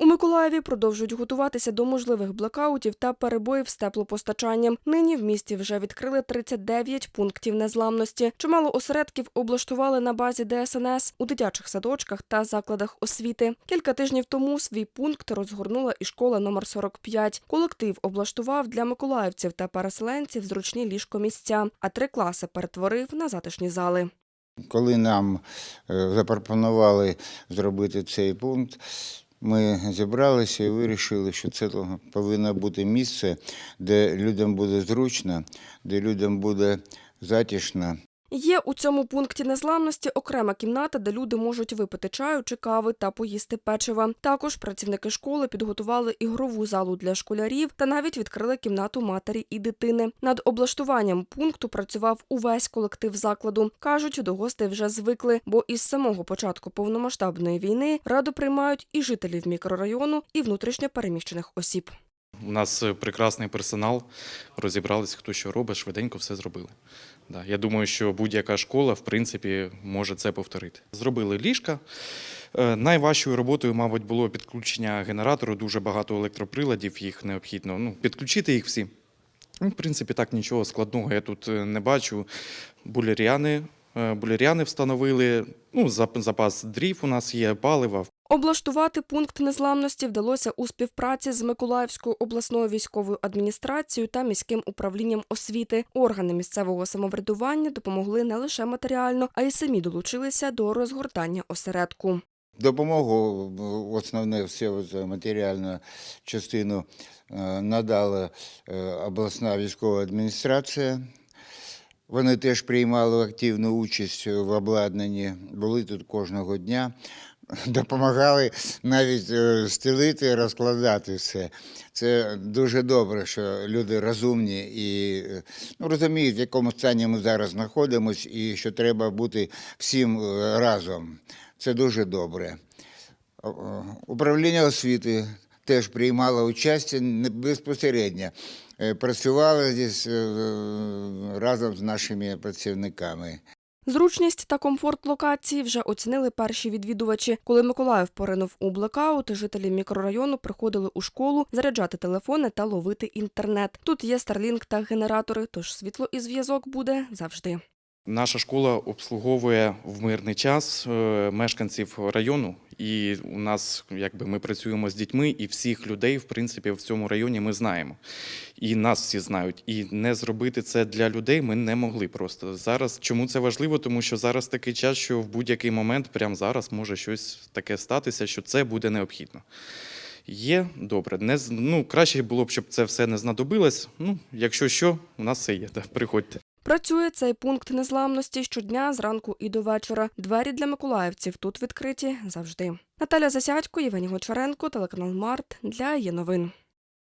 У Миколаєві продовжують готуватися до можливих блекаутів та перебоїв з теплопостачанням. Нині в місті вже відкрили 39 пунктів незламності. Чимало осередків облаштували на базі ДСНС у дитячих садочках та закладах освіти. Кілька тижнів тому свій пункт розгорнула і школа номер 45. Колектив облаштував для миколаївців та переселенців зручні ліжкомісця, а три класи перетворив на затишні зали. Коли нам е, запропонували зробити цей пункт, ми зібралися і вирішили, що це повинно бути місце, де людям буде зручно, де людям буде затишно. Є у цьому пункті незламності окрема кімната, де люди можуть випити чаю чи кави та поїсти печива. Також працівники школи підготували ігрову залу для школярів та навіть відкрили кімнату матері і дитини. Над облаштуванням пункту працював увесь колектив закладу. кажуть, до гостей вже звикли, бо із самого початку повномасштабної війни раду приймають і жителів мікрорайону, і внутрішньо переміщених осіб. У нас е, прекрасний персонал, розібрались, хто що робить, швиденько все зробили. Да, я думаю, що будь-яка школа, в принципі, може це повторити. Зробили ліжка. Е, Найважчою роботою, мабуть, було підключення генератору. Дуже багато електроприладів, їх необхідно ну, підключити їх всі. Ну, В принципі, так нічого складного я тут е, не бачу. Булеріани, булеріани встановили. Ну, запас дрів у нас є, палива. Облаштувати пункт незламності вдалося у співпраці з Миколаївською обласною військовою адміністрацією та міським управлінням освіти. Органи місцевого самоврядування допомогли не лише матеріально, а й самі долучилися до розгортання осередку. Допомогу основне все матеріальну частину е, надала е, обласна військова адміністрація. Вони теж приймали активну участь в обладнанні, були тут кожного дня, допомагали навіть е, стелити, розкладати все. Це дуже добре, що люди розумні і е, ну, розуміють, в якому стані ми зараз знаходимося, і що треба бути всім е, разом. Це дуже добре. Управління освіти теж приймало участь безпосередньо. Працювало здесь разом з нашими працівниками. Зручність та комфорт локації вже оцінили перші відвідувачі. Коли Миколаїв поринув у блекаут, жителі мікрорайону приходили у школу заряджати телефони та ловити інтернет. Тут є Starlink та генератори, тож світло і зв'язок буде завжди. Наша школа обслуговує в мирний час е, мешканців району, і у нас якби ми працюємо з дітьми, і всіх людей, в принципі, в цьому районі ми знаємо. І нас всі знають. І не зробити це для людей ми не могли просто. Зараз чому це важливо? Тому що зараз такий час, що в будь-який момент, прямо зараз, може щось таке статися, що це буде необхідно. Є добре, не ну краще було б, щоб це все не знадобилось. Ну, якщо що, у нас все є. Да, приходьте. Працює цей пункт незламності щодня зранку і до вечора. Двері для миколаївців тут відкриті завжди. Наталя Засядько, Євгеній Гочаренко, телеканал Март для є новин.